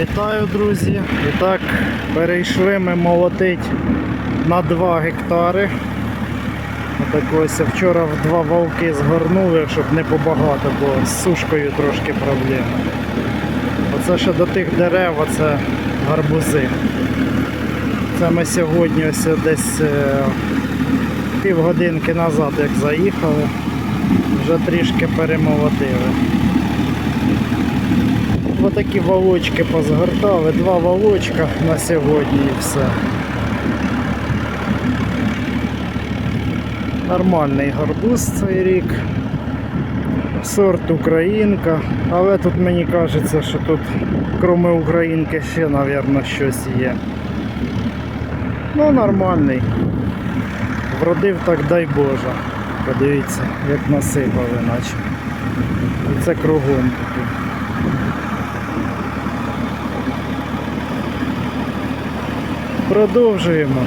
Вітаю, друзі! І так, перейшли ми молотить на 2 гектари. Отак ось вчора в два вовки згорнули, щоб не побагато, бо з сушкою трошки проблеми. Оце ще до тих дерев, оце гарбузи. Це ми сьогодні ось десь е, півгодинки назад, як заїхали, вже трішки перемолотили. Отакі валочки позгортали, два валочка на сьогодні і все. Нормальний гарбуз цей рік. Сорт Українка, але тут мені кажеться, що тут кроме Українки ще, мабуть, щось є. Ну, нормальний. Вродив так дай Боже. Подивіться, як насипали наче. Це кругом. Продовжуємо.